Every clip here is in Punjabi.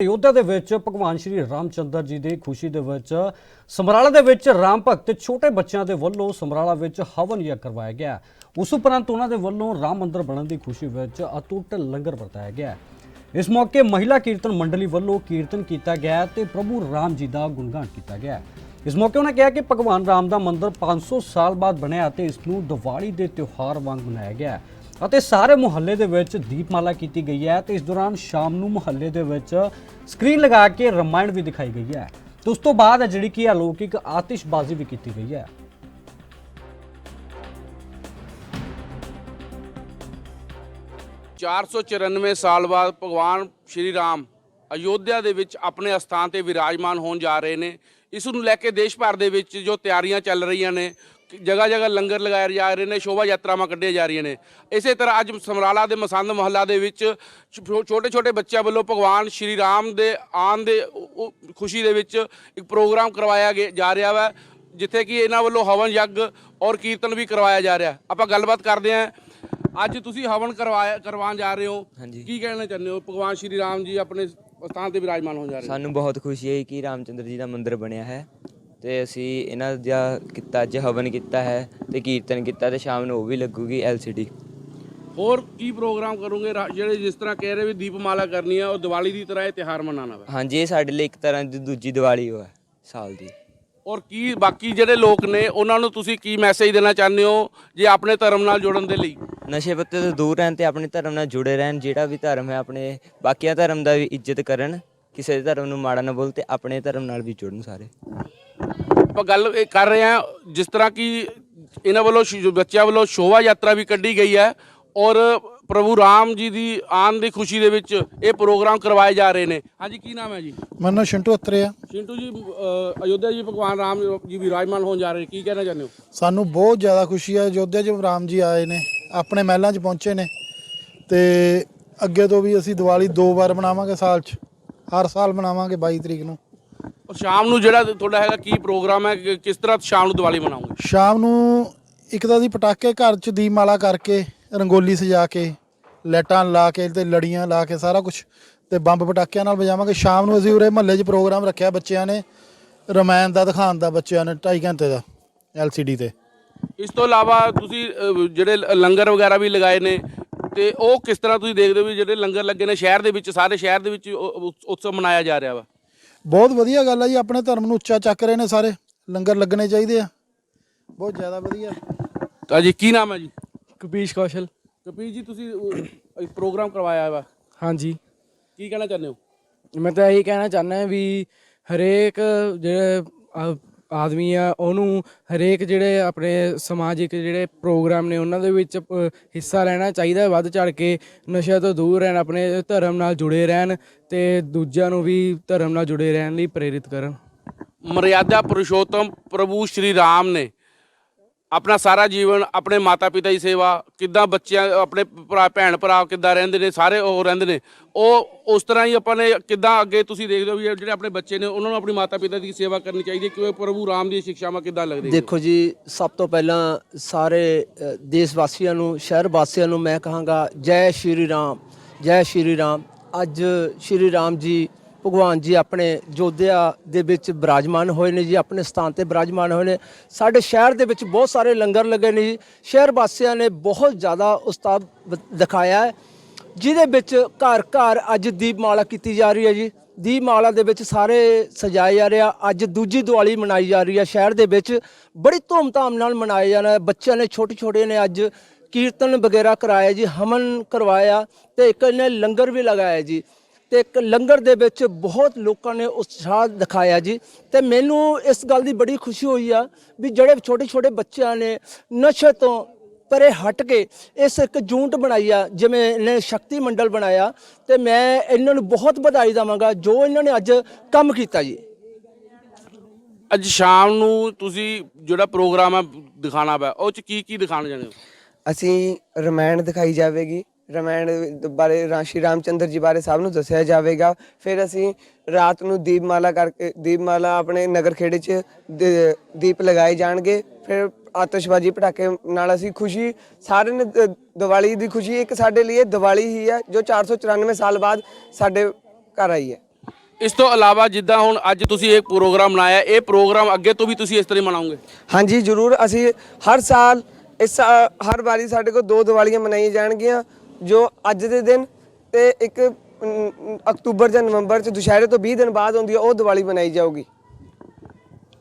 ਅਯੋਧਿਆ ਦੇ ਵਿੱਚ ਭਗਵਾਨ ਸ਼੍ਰੀ ਰਾਮਚੰਦਰ ਜੀ ਦੀ ਖੁਸ਼ੀ ਦੇ ਵਿੱਚ ਸਮਰਾਲਾ ਦੇ ਵਿੱਚ ਰਾਮ ਭਗਤ ਛੋਟੇ ਬੱਚਿਆਂ ਦੇ ਵੱਲੋਂ ਸਮਰਾਲਾ ਵਿੱਚ ਹਵਨ ਯੱਗ ਕਰਵਾਇਆ ਗਿਆ ਉਸ ਉਪਰੰਤ ਉਹਨਾਂ ਦੇ ਵੱਲੋਂ ਰਾਮ ਮੰਦਿਰ ਬਣਨ ਦੀ ਖੁਸ਼ੀ ਵਿੱਚ ਅਟੁੱਟ ਲੰਗਰ ਵਰਤਾਇਆ ਗਿਆ ਇਸ ਮੌਕੇ ਮਹਿਲਾ ਕੀਰਤਨ ਮੰਡਲੀ ਵੱਲੋਂ ਕੀਰਤਨ ਕੀਤਾ ਗਿਆ ਤੇ ਪ੍ਰਭੂ ਰਾਮ ਜੀ ਦਾ ਗੁਣਗਾਨ ਕੀਤਾ ਗਿਆ ਇਸ ਮੌਕੇ ਉਹਨਾਂ ਕਿਹਾ ਕਿ ਭਗਵਾਨ ਰਾਮ ਦਾ ਮੰਦਿਰ 500 ਸਾਲ ਬਾਅਦ ਬਣਿਆ ਤੇ ਇਸ ਨੂੰ ਦੀਵਾਲੀ ਦੇ ਤਿਉਹਾਰ ਵਾਂਗ ਮਨਾਇਆ ਗਿਆ ਅਤੇ ਸਾਰੇ ਮੁਹੱਲੇ ਦੇ ਵਿੱਚ ਦੀਪਮਾਲਾ ਕੀਤੀ ਗਈ ਹੈ ਤੇ ਇਸ ਦੌਰਾਨ ਸ਼ਾਮ ਨੂੰ ਮੁਹੱਲੇ ਦੇ ਵਿੱਚ ਸਕਰੀਨ ਲਗਾ ਕੇ ਰਮਾਇਣ ਵੀ ਦਿਖਾਈ ਗਈ ਹੈ। ਤੇ ਉਸ ਤੋਂ ਬਾਅਦ ਜਿਹੜੀ ਕਿ ਅਲੌਕਿਕ ਆਤਿਸ਼ਬਾਜ਼ੀ ਵੀ ਕੀਤੀ ਗਈ ਹੈ। 494 ਸਾਲ ਬਾਅਦ ਭਗਵਾਨ ਸ਼੍ਰੀ ਰਾਮ ਅਯੋਧਿਆ ਦੇ ਵਿੱਚ ਆਪਣੇ ਅਸਥਾਨ ਤੇ ਵਿਰਾਜਮਾਨ ਹੋਣ ਜਾ ਰਹੇ ਨੇ। ਇਸ ਨੂੰ ਲੈ ਕੇ ਦੇਸ਼ ਭਰ ਦੇ ਵਿੱਚ ਜੋ ਤਿਆਰੀਆਂ ਚੱਲ ਰਹੀਆਂ ਨੇ ਜਗ੍ਹਾ ਜਗ੍ਹਾ ਲੰਗਰ ਲਗਾਏ ਜਾ ਰਹੇ ਨੇ ਸ਼ੋਭਾ ਯਾਤਰਾਵਾਂ ਕੱਢੀਆਂ ਜਾ ਰਹੀਆਂ ਨੇ। ਇਸੇ ਤਰ੍ਹਾਂ ਅੱਜ ਸਮਰਾਲਾ ਦੇ ਮਸੰਦ ਮਹੱਲਾ ਦੇ ਵਿੱਚ ਛੋਟੇ ਛੋਟੇ ਬੱਚਿਆਂ ਵੱਲੋਂ ਭਗਵਾਨ ਸ਼੍ਰੀ ਰਾਮ ਦੇ ਆਉਣ ਦੇ ਖੁਸ਼ੀ ਦੇ ਵਿੱਚ ਇੱਕ ਪ੍ਰੋਗਰਾਮ ਕਰਵਾਇਆ ਗਿਆ- ਜਾ ਰਿਹਾ ਵਾ ਜਿੱਥੇ ਕਿ ਇਹਨਾਂ ਵੱਲੋਂ ਹਵਨ ਯੱਗ ਔਰ ਕੀਰਤਨ ਵੀ ਕਰਵਾਇਆ ਜਾ ਰਿਹਾ। ਆਪਾਂ ਗੱਲਬਾਤ ਕਰਦੇ ਹਾਂ। ਅੱਜ ਤੁਸੀਂ ਹਵਨ ਕਰਵਾਇਆ ਕਰਵਾਉਣ ਜਾ ਰਹੇ ਹੋ। ਕੀ ਕਹਿਣਾ ਚਾਹੁੰਦੇ ਹੋ? ਭਗਵਾਨ ਸ਼੍ਰੀ ਰਾਮ ਜੀ ਆਪਣੇ ਸਥਾਨ ਤੇ ਵਿਰਾਜਮਾਨ ਹੋਣ ਜਾ ਰਹੇ ਸਾਨੂੰ ਬਹੁਤ ਖੁਸ਼ੀ ਹੈ ਕਿ ਰਾਮਚੰਦਰ ਜੀ ਦਾ ਮੰਦਿਰ ਬਣਿਆ ਹੈ। ਤੇ ਅਸੀਂ ਇਹਨਾਂ ਦਾ ਕੀਤਾ ਅੱਜ ਹਵਨ ਕੀਤਾ ਹੈ ਤੇ ਕੀਰਤਨ ਕੀਤਾ ਤੇ ਸ਼ਾਮ ਨੂੰ ਉਹ ਵੀ ਲੱਗੂਗੀ LCD ਹੋਰ ਕੀ ਪ੍ਰੋਗਰਾਮ ਕਰੋਗੇ? ਰਾ- ਜਿਹੜੇ ਜਿਸ ਤਰ੍ਹਾਂ ਕਹਿ ਰਹੇ ਵੀ ਦੀਪਮਾਲਾ ਕਰਨੀ ਹੈ ਉਹ ਦੀਵਾਲੀ ਦੀ ਤਰ੍ਹਾਂ ਇਹ ਤਿਹਾਰ ਮਨਾਉਣਾ ਵਾ। ਹਾਂਜੀ ਇਹ ਸਾਡੇ ਲਈ ਇੱਕ ਤਰ੍ਹਾਂ ਦੀ ਦੂਜੀ ਦੀਵਾਲੀ ਹੈ ਸਾਲ ਦੀ। ਔਰ ਕੀ ਬਾਕੀ ਜਿਹੜੇ ਲੋਕ ਨੇ ਉਹਨਾਂ ਨੂੰ ਤੁਸੀਂ ਕੀ ਮੈਸੇਜ ਦੇਣਾ ਚਾਹੁੰਦੇ ਹੋ ਜੇ ਆਪਣੇ ਧਰਮ ਨਾਲ ਜੁੜਨ ਦੇ ਲਈ? ਨਸ਼ੇ ਪੱਤੇ ਤੋਂ ਦੂਰ ਰਹਿਣ ਤੇ ਆਪਣੇ ਧਰਮ ਨਾਲ ਜੁੜੇ ਰਹਿਣ ਜਿਹੜਾ ਵੀ ਧਰਮ ਹੈ ਆਪਣੇ ਬਾਕੀਆਂ ਧਰਮ ਦਾ ਵੀ ਇੱਜ਼ਤ ਕਰਨ ਕਿਸੇ ਦੇ ਧਰਮ ਨੂੰ ਮਾੜਾ ਨਾ ਬੋਲ ਤੇ ਆਪਣੇ ਧਰਮ ਨਾਲ ਵੀ ਜੁੜਨ ਸਾਰੇ। ਆਪਾਂ ਗੱਲ ਇਹ ਕਰ ਰਹੇ ਹਾਂ ਜਿਸ ਤਰ੍ਹਾਂ ਕਿ ਇਹਨਾਂ ਵੱਲੋਂ ਸ਼ੁ- ਬੱਚਿਆਂ ਵੱਲੋਂ ਸ਼ੋਭਾ ਯਾਤਰਾ ਵੀ ਕੱਢੀ ਗਈ ਹੈ ਔਰ ਪ੍ਰਭੂ ਰਾਮ ਜੀ ਦੀ ਆਉਣ ਦੀ ਖੁਸ਼ੀ ਦੇ ਵਿੱਚ ਇਹ ਪ੍ਰੋਗਰਾਮ ਕਰਵਾਏ ਜਾ ਰਹੇ ਨੇ। ਹਾਂਜੀ ਕੀ ਨਾਮ ਹੈ ਜੀ? ਮੇਰਾ ਨਾਮ ਸ਼ਿੰਟੂ ਅਤਰੇ ਆ। ਸ਼ਿੰਟੂ ਜੀ ਅ, ਅਯੋਧਿਆ ਜੀ ਭਗਵਾਨ ਰਾਮ ਜੀ ਵਿਰਾਜਮਾਨ ਹੋਣ ਜਾ ਰਹੇ ਕੀ ਕਹਿਣਾ ਚਾਹੁੰਦੇ ਹੋ? ਸਾਨੂੰ ਬਹੁਤ ਜ਼ਿਆਦਾ ਖੁਸ਼ੀ ਹੈ ਅਯੋਧਿਆ 'ਚ ਰਾਮ ਜੀ ਆਏ ਨੇ ਆਪਣੇ ਮਹਿਲਾਂ 'ਚ ਪਹੁੰਚੇ ਨੇ ਤੇ ਅੱਗੇ ਤੋਂ ਵੀ ਅਸੀਂ ਦੀਵਾਲੀ ਦੋ ਵਾਰ ਮਨਾਵਾਂਗੇ ਸਾਲ 'ਚ ਹਰ ਸਾਲ ਮਨਾਵਾਂਗੇ 22 ਤਰੀਕ ਨੂੰ। ਔਰ ਸ਼ਾਮ ਨੂੰ ਜਿਹੜਾ ਤੁਹਾਡਾ ਹੈਗਾ ਕੀ ਪ੍ਰੋਗਰਾਮ ਹੈ ਕਿ- ਕਿਸ ਤਰ੍ਹਾਂ ਸ਼ਾਮ ਨੂੰ ਦੀਵਾਲੀ ਮਨਾਉਂਗੇ ਸ਼ਾਮ ਨੂੰ ਇੱਕ ਤਾਂ ਦੀ ਪਟਾਕੇ ਘਰ 'ਚ ਦੀਪਮਾਲਾ ਕਰਕੇ ਰੰਗੋਲੀ ਸਜਾ ਕੇ ਲਾਈਟਾਂ ਲਾ ਕੇ ਤੇ ਲੜੀਆਂ ਲਾ ਕੇ ਸਾਰਾ ਕੁਝ ਤੇ ਬੰਬ ਪਟਾਕਿਆਂ ਨਾਲ ਵਜਾਵਾਂਗੇ। ਸ਼ਾਮ ਨੂੰ ਅਸੀਂ ਉਰੇ ਮਹੱਲੇ 'ਚ ਪ੍ਰੋਗਰਾਮ ਰੱਖਿਆ ਬੱਚਿਆਂ ਨੇ ਰਮਾਇਣ ਦਾ ਦਿਖਾਉਣ ਦਾ ਬੱਚਿਆਂ ਨੇ 2.5 ਘੰਟੇ ਦਾ LCD ਤੇ। ਇਸ ਤੋਂ ਇਲਾਵਾ ਤੁਸੀਂ ਜਿਹੜੇ ਲ- ਲੰਗਰ ਵਗੈਰਾ ਵੀ ਲਗਾਏ ਨੇ ਤੇ ਉਹ ਕਿਸ ਤਰ੍ਹਾਂ ਤੁਸੀਂ ਦੇਖਦੇ ਹੋ ਵੀ ਜਿਹੜੇ ਲੰਗਰ ਲੱਗੇ ਨੇ ਸ਼ਹਿਰ ਦੇ ਵਿੱਚ ਸਾਰੇ ਸ਼ਹਿਰ ਦੇ ਵਿੱਚ ਉਹ- ਉਹ ਉਤਸਵ ਮਨਾਇਆ ਜਾ ਰਿਹਾ ਵਾ? ਬਹੁਤ ਵਧੀਆ ਗੱਲ ਆ ਜੀ ਆਪਣੇ ਧਰਮ ਨੂੰ ਉੱਚਾ ਚੱਕ ਰਹੇ ਨੇ ਸਾਰੇ ਲੰਗਰ ਲੱਗਣੇ ਚਾਹੀਦੇ ਆ। ਬਹੁਤ ਜ਼ਿਆਦਾ ਵਧੀਆ। ਤਾਂ ਜੀ ਕੀ ਨਾਮ ਹੈ ਜੀ? ਕਪੀਸ਼ ਕੌਸ਼ਲ। ਕਪੀਲ ਜੀ ਤੁਸੀਂ ਇੱਕ ਪ੍ਰੋਗਰਾਮ ਕਰਵਾਇਆ ਵਾ। ਹਾਂਜੀ। ਕੀ ਕਹਿਣਾ ਚਾਹੁੰਦੇ ਹੋ? ਮੈਂ ਤਾਂ ਇਹੀ ਕਹਿਣਾ ਚਾਹੁੰਦਾ ਵੀ ਹਰੇਕ ਜਿਹੜੇ ਆਦਮੀ ਆ ਉਹਨੂੰ ਹਰੇਕ ਜਿਹੜੇ ਆਪਣੇ ਸਮਾਜਿਕ ਜਿਹੜੇ ਪ੍ਰੋਗਰਾਮ ਨੇ ਉਹਨਾਂ ਦੇ ਵਿੱਚ ਅ, ਹਿੱਸਾ ਲੈਣਾ ਚਾਹੀਦਾ ਹੈ, ਵੱਧ ਚੜ ਕੇ। ਨਸ਼ਿਆਂ ਤੋਂ ਦੂਰ ਰਹਿਣ ਆਪਣੇ ਧਰਮ ਨਾਲ ਜੁੜੇ ਰਹਿਣ ਤੇ ਦੂਜਿਆਂ ਨੂੰ ਵੀ ਧਰਮ ਨਾਲ ਜੁੜੇ ਰਹਿਣ ਲਈ ਪ੍ਰੇਰਿਤ ਕਰਨ। ਮਰਿਆਦਾ ਪੁਰਸ਼ੋਤਮ ਪ੍ਰਭੂ ਸ਼੍ਰੀ ਰਾਮ ਨੇ ਆਪਣਾ ਸਾਰਾ ਜੀਵਨ, ਆਪਣੇ ਮਾਤਾ ਪਿਤਾ ਦੀ ਸੇਵਾ, ਕਿੱਦਾਂ ਬੱਚਿਆਂ, ਆਪਣੇ ਭਰਾ ਭੈਣ ਭਰਾ ਕਿੱਦਾਂ ਰਹਿੰਦੇ ਨੇ, ਸਾਰੇ ਉਹ ਰਹਿੰਦੇ ਨੇ। ਉਹ ਉਸ ਤਰ੍ਹਾਂ ਹੀ ਆਪਾਂ ਨੇ ਕਿੱਦਾਂ ਅੱਗੇ ਤੁਸੀਂ ਦੇਖਦੇ ਹੋ ਵੀ ਜਿਹੜੇ ਆਪਣੇ ਬੱਚੇ ਨੇ, ਉਹਨਾਂ ਨੂੰ ਆਪਣੀ ਮਾਤਾ ਪਿਤਾ ਦੀ ਸੇਵਾ ਕਰਨੀ ਚਾਹੀਦੀ ਹੈ ਕਿਉਂਕਿ ਪ੍ਰਭੂ ਰਾਮ ਦੀ ਸਿੱਖਿਆਵਾਂ ਕਿੱਦਾਂ ਲੱਗਦੀਆਂ ਦੇਖੋ ਜੀ, ਸਭ ਤੋਂ ਪਹਿਲਾਂ ਸਾਰੇ ਦੇਸ਼ ਵਾਸੀਆਂ ਨੂੰ, ਸ਼ਹਿਰ ਵਾਸੀਆਂ ਨੂੰ ਮੈਂ ਕਹਾਂਗਾ, ਜੈ ਸ਼੍ਰੀ ਰਾਮ, ਜੈ ਸ਼੍ਰੀ ਰਾਮ। ਅੱਜ ਸ਼੍ਰੀ ਰਾਮ ਜੀ ਭਗਵਾਨ ਜੀ ਆਪਣੇ ਜੋਧਿਆ ਦੇ ਵਿੱਚ ਬਿਰਾਜਮਾਨ ਹੋਏ ਨੇ ਜੀ, ਆਪਣੇ ਸਥਾਨ ਤੇ ਬਿਰਾਜਮਾਨ ਹੋਏ ਨੇ। ਸਾਡੇ ਸ਼ਹਿਰ ਦੇ ਵਿੱਚ ਬਹੁਤ ਸਾਰੇ ਲੰਗਰ ਲੱਗੇ ਨੇ ਜੀ। ਸ਼ਹਿਰ ਵਾਸੀਆਂ ਨੇ ਬਹੁਤ ਜ਼ਿਆਦਾ ਉਸਤਾਦ ਦਿਖਾਇਆ ਹੈ। ਜਿਹਦੇ ਵਿੱਚ ਘਰ ਘਰ ਅੱਜ ਦੀਪਮਾਲਾ ਕੀਤੀ ਜਾ ਰਹੀ ਹੈ ਜੀ। ਦੀਪਮਾਲਾ ਦੇ ਵਿੱਚ ਸਾਰੇ ਸਜਾਏ ਜਾ ਰਿਹਾ ਅੱਜ ਦੂਜੀ ਦੀਵਾਲੀ ਮਨਾਈ ਜਾ ਰਹੀ ਹੈ। ਸ਼ਹਿਰ ਦੇ ਵਿੱਚ ਬੜੀ ਧੂਮਧਾਮ ਨਾਲ ਮਨਾਇਆ ਜਾਣਾ ਹੈ। ਬੱਚਿਆਂ ਨੇ ਛੋਟੇ ਛੋਟੇ ਨੇ ਅੱਜ ਕੀਰਤਨ ਵਗੈਰਾ ਕਰਾਇਆ ਜੀ, ਹਮਨ ਕਰਵਾਇਆ ਤੇ ਇੱਕ ਨੇ ਲੰਗਰ ਵੀ ਲਗਾਇਆ ਜੀ। ਤੇ ਇੱਕ ਲੰਗਰ ਦੇ ਵਿੱਚ ਬਹੁਤ ਲੋਕਾਂ ਨੇ ਉਤਸ਼ਾਹ ਦਿਖਾਇਆ ਜੀ। ਤੇ ਮੈਨੂੰ ਇਸ ਗੱਲ ਦੀ ਬੜੀ ਖੁਸ਼ੀ ਹੋਈ ਆ ਵੀ ਜਿਹੜੇ ਛੋਟੇ ਛੋਟੇ ਬੱਚਿਆਂ ਨੇ ਨਸ਼ੇ ਤੋਂ ਪਰੇ ਹਟ ਕੇ ਇਸ ਇੱਕ ਜੂਨਟ ਬਣਾਈ ਆ ਜਿਵੇਂ ਇਹਨੇ ਸ਼ਕਤੀ ਮੰਡਲ ਬਣਾਇਆ ਤੇ ਮੈਂ ਇਹਨਾਂ ਨੂੰ ਬਹੁਤ ਵਧਾਈ ਦਵਾਂਗਾ ਜੋ ਇਹਨਾਂ ਨੇ ਅੱਜ ਕੰਮ ਕੀਤਾ ਜੀ। ਅੱਜ ਸ਼ਾਮ ਨੂੰ ਤੁਸੀਂ ਜਿਹੜਾ ਪ੍ਰੋਗਰਾਮ ਹੈ ਦਿਖਾਣਾ ਵਾ ਉਹ ਚ ਕੀ ਕੀ ਦਿਖਾਣਾ ਹੋ? ਅਸੀਂ ਰਮਾਇਣ ਦਿਖਾਈ ਜਾਵੇਗੀ। ਰਮਾਇਣ ਬਾਰੇ ਰਾ- ਸ਼੍ਰੀ ਰਾਮਚੰਦਰ ਜੀ ਬਾਰੇ ਸਭ ਨੂੰ ਦੱਸਿਆ ਜਾਵੇਗਾ। ਫਿਰ ਅਸੀਂ ਰਾਤ ਨੂੰ ਦੀਪਮਾਲਾ ਕਰਕੇ ਦੀਪਮਾਲਾ ਆਪਣੇ ਨਗਰ ਖੇੜੇ 'ਚ ਦ- ਦੀਪ ਲਗਾਏ ਜਾਣਗੇ। ਫਿਰ ਆਤਿਸ਼ਬਾਜ਼ੀ ਪਟਾਕੇ ਨਾਲ ਅਸੀਂ ਖੁਸ਼ੀ ਸਾਰੇ ਨੇ ਦ- ਦੀਵਾਲੀ ਦੀ ਖੁਸ਼ੀ ਇੱਕ ਸਾਡੇ ਲਈ ਦੀਵਾਲੀ ਹੀ ਹੈ ਜੋ 494 ਸਾਲ ਬਾਅਦ ਸਾਡੇ ਘਰ ਆਈ ਹੈ। ਇਸ ਤੋਂ ਇਲਾਵਾ ਜਿੱਦਾਂ ਹੁਣ ਅੱਜ ਤੁਸੀਂ ਇਹ ਪ੍ਰੋਗਰਾਮ ਬਣਾਇਆ ਇਹ ਪ੍ਰੋਗਰਾਮ ਅੱਗੇ ਤੋਂ ਵੀ ਤੁਸੀਂ ਇਸ ਤਰ੍ਹਾਂ ਹੀ ਮਨਾਓਗੇ? ਹਾਂਜੀ ਜ਼ਰੂਰ। ਅਸੀਂ ਹਰ ਸਾਲ ਇਸ ਸਾ- ਹਰ ਵਾਰੀ ਸਾਡੇ ਕੋਲ ਦੋ ਦੀਵਾਲੀਆਂ ਮਨਾਈਆਂ ਜਾਣਗੀਆਂ। ਜੋ ਅੱਜ ਦੇ ਦਿਨ ਤੇ ਇੱਕ ਅਕਤੂਬਰ ਜਾਂ ਨਵੰਬਰ ਚ ਦੁਸ਼ਹਿਰੇ ਤੋਂ 20 ਦਿਨ ਬਾਅਦ ਹੁੰਦੀ ਹੈ ਉਹ ਦੀਵਾਲੀ ਮਨਾਈ ਜਾਊਗੀ।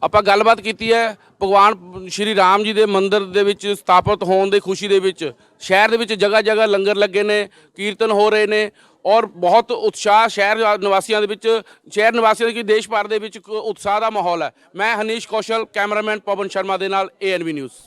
ਆਪਾਂ ਗੱਲਬਾਤ ਕੀਤੀ ਹੈ ਭਗਵਾਨ ਸ਼੍ਰੀ ਰਾਮ ਜੀ ਦੇ ਮੰਦਿਰ ਦੇ ਵਿੱਚ ਸਥਾਪਿਤ ਹੋਣ ਦੀ ਖੁਸ਼ੀ ਦੇ ਵਿੱਚ। ਸ਼ਹਿਰ ਦੇ ਵਿੱਚ ਜਗ੍ਹਾ ਜਗ੍ਹਾ ਲੰਗਰ ਲੱਗੇ ਨੇ, ਕੀਰਤਨ ਹੋ ਰਹੇ ਨੇ ਔਰ ਬਹੁਤ ਉਤਸ਼ਾਹ ਸ਼ਹਿਰ ਨਿਵਾਸੀਆਂ ਦੇ ਵਿੱਚ, ਸ਼ਹਿਰ ਨਿਵਾਸੀਆਂ ਦੇ ਕੀ ਦੇਸ਼ ਭਰ ਦੇ ਵਿੱਚ ਇੱਕ ਉਤਸ਼ਾਹ ਦਾ ਮਾਹੌਲ ਹੈ। ਮੈਂ ਹਨੀਸ਼ ਕੌਸ਼ਲ, ਕੈਮਰਾਮੈਨ ਪਵਨ ਸ਼ਰਮਾ ਦੇ ਨਾਲ ਏਐਨਵੀ ਨਿਊਜ਼